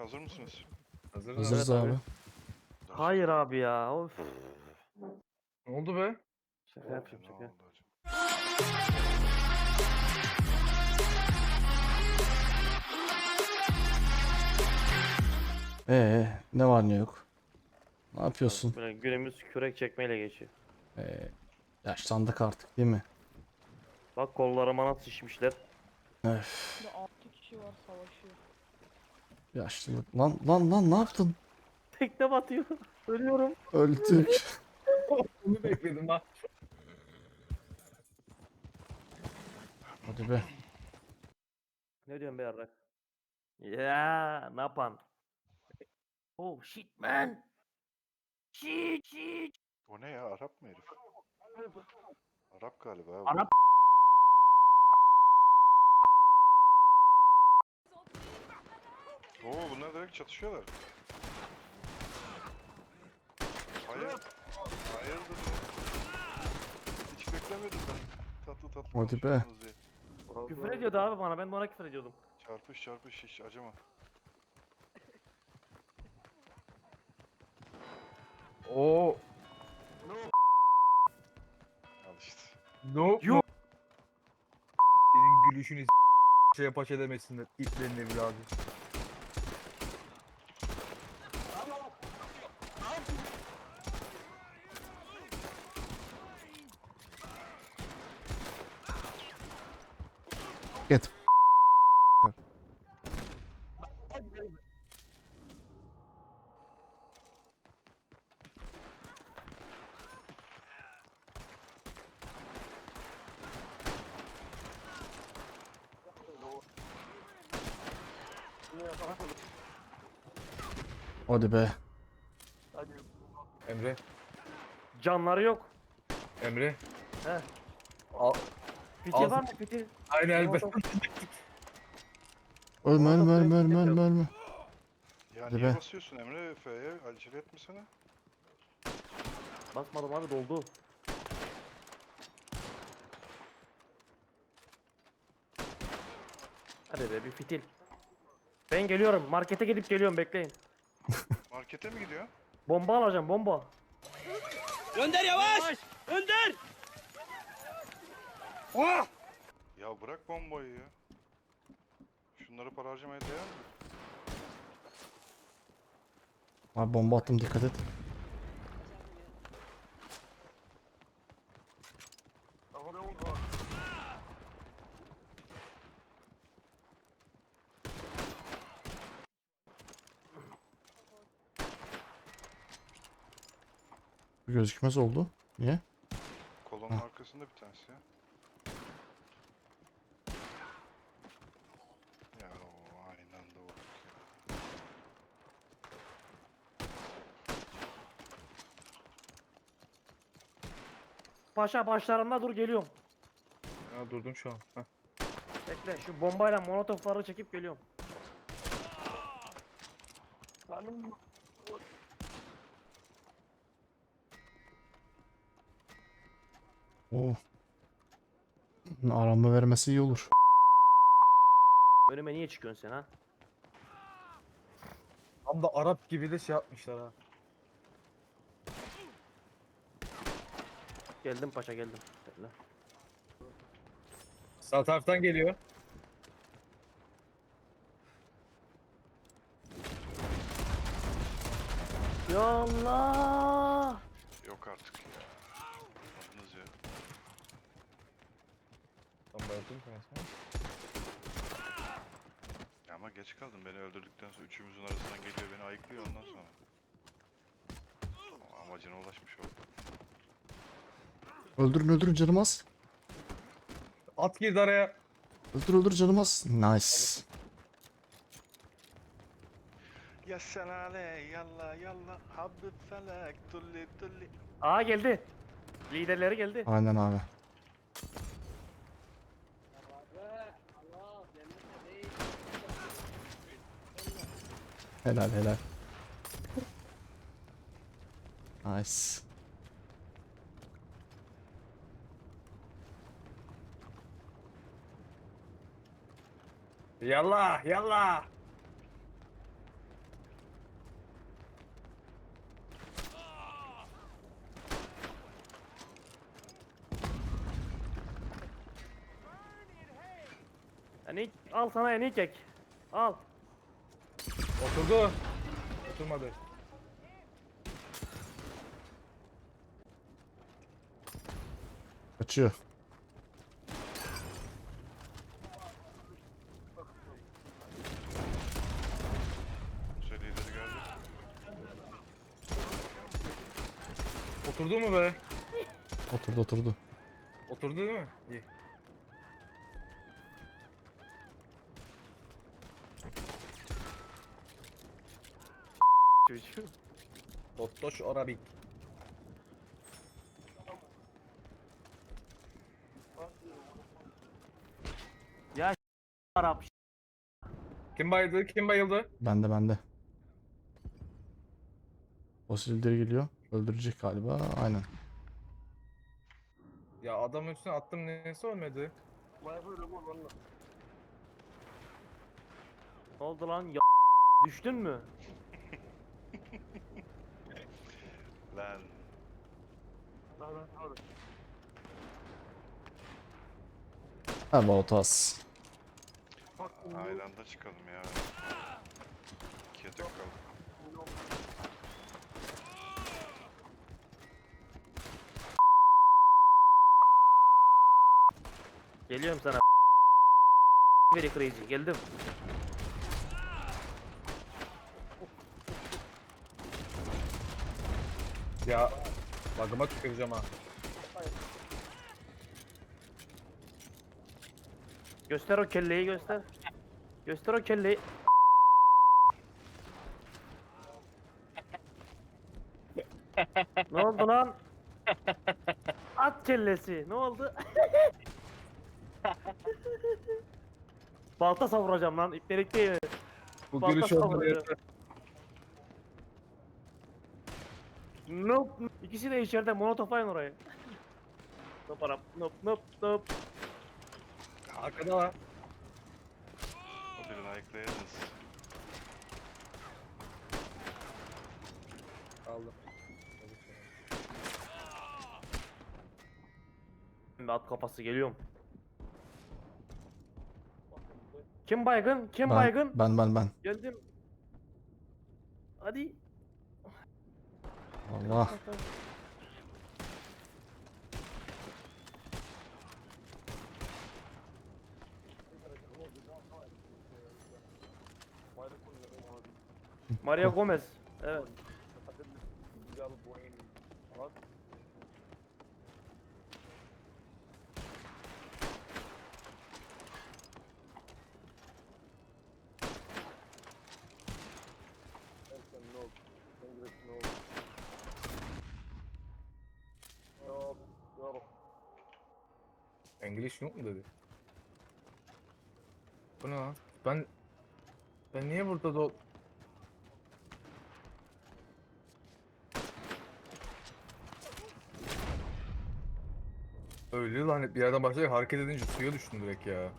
Hazır mısınız? Hazır Hazırız mı? abi. Hayır abi ya. Of. Ne oldu be? Şaka Ne yapacağım şaka. oldu acaba? Ee, ne var ne yok? Ne yapıyorsun? Böyle günümüz kürek çekmeyle geçiyor. Ee, yaşlandık artık değil mi? Bak kollarıma nasıl şişmişler. Öf, Burada 6 kişi var savaşıyor. Yaşlılık. Lan lan lan ne yaptın? Tekne batıyor. Ölüyorum. Öldük. Bunu bekledim ha. Hadi be. Ne diyorsun be yarrak? Ya ne yapan? Oh shit man. Shit shit. O ne ya? Arap mı herif? Arap galiba. Arap. Direkt çatışıyorlar. Hayır. Hayırdır ya? Hiç beklemiyordum ben. Tatlı tatlı Hadi be. konuşuyorsunuz diye. Küfür ediyordu abi bana. Ben de ona küfür ediyordum. Çarpış çarpış hiç acıma. Oo. Al işte. No. Yok. Senin gülüşünü s- şey paç edemesinler. İtlerin evladı. Git. Hadi be. Emre. Canları yok. Emre. He. Al. Fitil var mı fitil? Aynı elbet. Ölme ölme ölme ölme ölme ölme. Ya Hadi niye be. basıyorsun Emre F'ye? Acele etmesene. Basmadım abi doldu. Hadi be bir fitil. Ben geliyorum. Markete gidip geliyorum bekleyin. Markete mi gidiyor? Bomba alacağım bomba. Ya bırak bombayı ya. Şunları para harcamaya değer mi? Abi bomba attım dikkat et. Bu Gözükmez oldu. Niye? Kolonun Hah. arkasında bir tanesi. Ya o aynı anda vurduk ya. Paşa başlarında dur geliyorum. Ha, durdum şu an. Heh. Bekle şu bombayla molotofları çekip geliyorum. Oo. Arama vermesi iyi olur. Önüme niye çıkıyorsun sen ha? Tam da Arap gibi de şey yapmışlar ha. Geldim paşa geldim. Bekle. Sağ taraftan geliyor. Ya Allah! Yok artık ya. Anladınız ya. Tam bayıldım ben Ya ama geç kaldım. Beni öldürdükten sonra üçümüzün arasından geliyor beni ayıklıyor ondan sonra. Ama amacına ulaşmış oldu. Öldürün öldürün canım az. At girdi araya. Öldür öldür canım az. Nice. Ya sen ale yalla yalla habib felek tulli tulli. Aa geldi. Liderleri geldi. Aynen abi. Helal helal. Nice. Yallah yallah. Yani al sana yeni kek. Al. Oturdu. Oturmadı. Kaçıyor. Oturdu mu be? Oturdu oturdu. Oturdu değil mi? İyi. Çocuğum. Tostoş Arabik. Ya Arap. Kim bayıldı? Kim bayıldı? Bende bende. Fosilleri geliyor. Öldürecek galiba. Aynen. Ya adamın üstüne attım neyse ölmedi. Ne oldu lan? Ya düştün mü? Lan. About us. Aynı anda çıkalım ya. İkiye tek kaldık. Geliyorum sana. Very crazy. Geldim. Ya bug'ıma tüküreceğim ha. Göster o kelleyi göster. Göster o kelleyi. ne oldu lan? At kellesi. Ne oldu? Balta savuracağım lan. İplerik değil. Bu Balta gülüş oldu savuracağım. yeter. Nope. İkisi de içeride monotofayın oraya. Nop arap. Nop nop nop. Arkada var. O birini ayıklayacağız. Aldım. Şimdi at kafası geliyorum. Kim baygın? Kim Ben, baygın? ben ben ben. Geldim. Hadi. Allah. Maria Gomez. Evet. English yok mu dedi? Bu ne lan? Ben... Ben niye burada da... Öyle lan hep bir yerden başlayarak hareket edince suya düştüm direkt ya.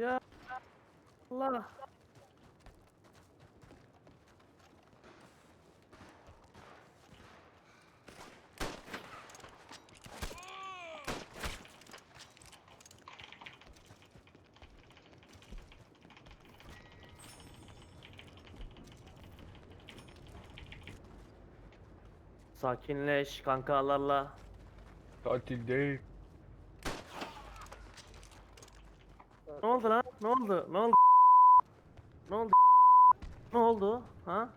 Ya Allah. Sakinleş kankalarla. Tatil değil. Oldu lan? Ne oldu? Ne oldu? Ne oldu? Ne oldu? Ha?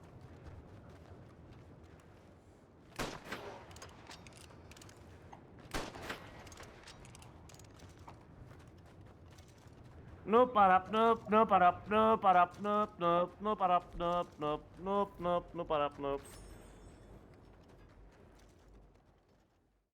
No parap no no parap no parap no no no parap no no no no no parap no